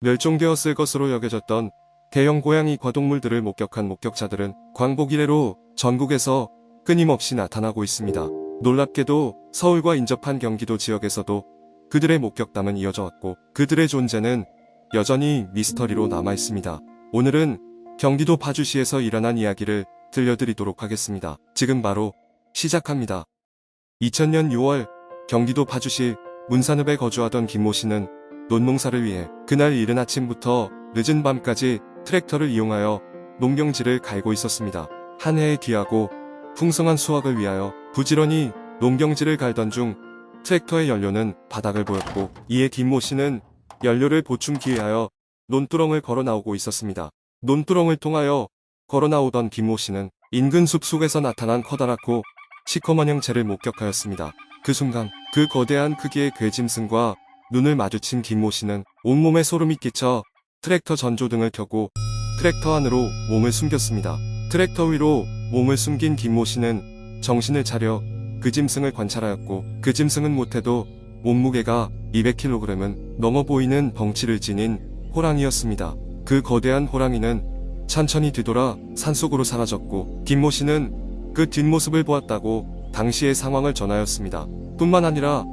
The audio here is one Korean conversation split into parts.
멸종되었을 것으로 여겨졌던 대형 고양이 과동물들을 목격한 목격자들은 광복 이래로 전국에서 끊임없이 나타나고 있습니다. 놀랍게도 서울과 인접한 경기도 지역에서도 그들의 목격담은 이어져 왔고 그들의 존재는 여전히 미스터리로 남아 있습니다. 오늘은 경기도 파주시에서 일어난 이야기를 들려드리도록 하겠습니다. 지금 바로 시작합니다. 2000년 6월 경기도 파주시 문산읍에 거주하던 김모 씨는 논농사를 위해 그날 이른 아침부터 늦은 밤까지 트랙터를 이용하여 농경지를 갈고 있었습니다. 한 해의 귀하고 풍성한 수확을 위하여 부지런히 농경지를 갈던 중 트랙터의 연료는 바닥을 보였고 이에 김모 씨는 연료를 보충기 위하여 논두렁을 걸어 나오고 있었습니다. 논두렁을 통하여 걸어 나오던 김모 씨는 인근 숲 속에서 나타난 커다랗고 시커먼 형체를 목격하였습니다. 그 순간 그 거대한 크기의 괴짐승과 눈을 마주친 김모 씨는 온몸에 소름이 끼쳐 트랙터 전조등을 켜고 트랙터 안으로 몸을 숨겼습니다. 트랙터 위로 몸을 숨긴 김모 씨는 정신을 차려 그 짐승을 관찰하였고 그 짐승은 못해도 몸무게가 200kg은 넘어 보이는 벙치를 지닌 호랑이였습니다. 그 거대한 호랑이는 천천히 뒤돌아 산속으로 사라졌고 김모 씨는 그 뒷모습을 보았다고 당시의 상황을 전하였습니다. 뿐만 아니라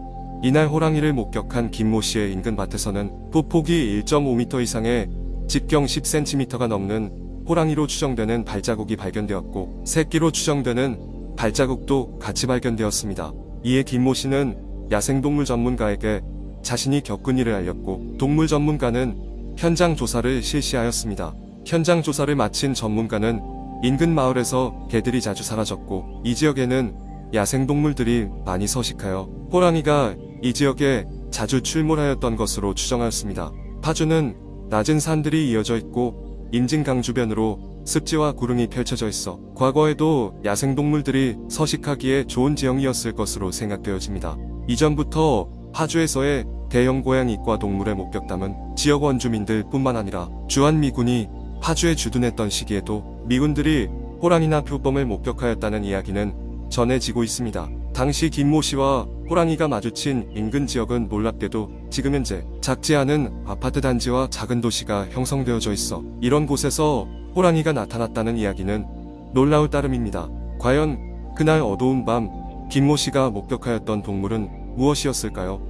이날 호랑이를 목격한 김모 씨의 인근 밭에서는 부폭이 1.5m 이상의 직경 10cm가 넘는 호랑이로 추정되는 발자국이 발견되었고 새끼로 추정되는 발자국도 같이 발견되었습니다. 이에 김모 씨는 야생동물 전문가에게 자신이 겪은 일을 알렸고 동물 전문가는 현장 조사를 실시하였습니다. 현장 조사를 마친 전문가는 인근 마을에서 개들이 자주 사라졌고 이 지역에는 야생동물들이 많이 서식하여 호랑이가 이 지역에 자주 출몰하였던 것으로 추정하였습니다. 파주는 낮은 산들이 이어져 있고 임진강 주변으로 습지와 구릉이 펼쳐져 있어 과거에도 야생동물들이 서식하기에 좋은 지형이었을 것으로 생각되어집니다. 이전부터 파주에서의 대형 고양이과 동물의 목격담은 지역 원주민들 뿐만 아니라 주한미군이 파주에 주둔했던 시기에도 미군들이 호랑이나 표범을 목격하였다는 이야기는 전해지고 있습니다. 당시 김모 씨와 호랑이가 마주친 인근 지역은 놀랍게도 지금 현재 작지 않은 아파트 단지와 작은 도시가 형성되어져 있어 이런 곳에서 호랑이가 나타났다는 이야기는 놀라울 따름입니다. 과연 그날 어두운 밤 김모 씨가 목격하였던 동물은 무엇이었을까요?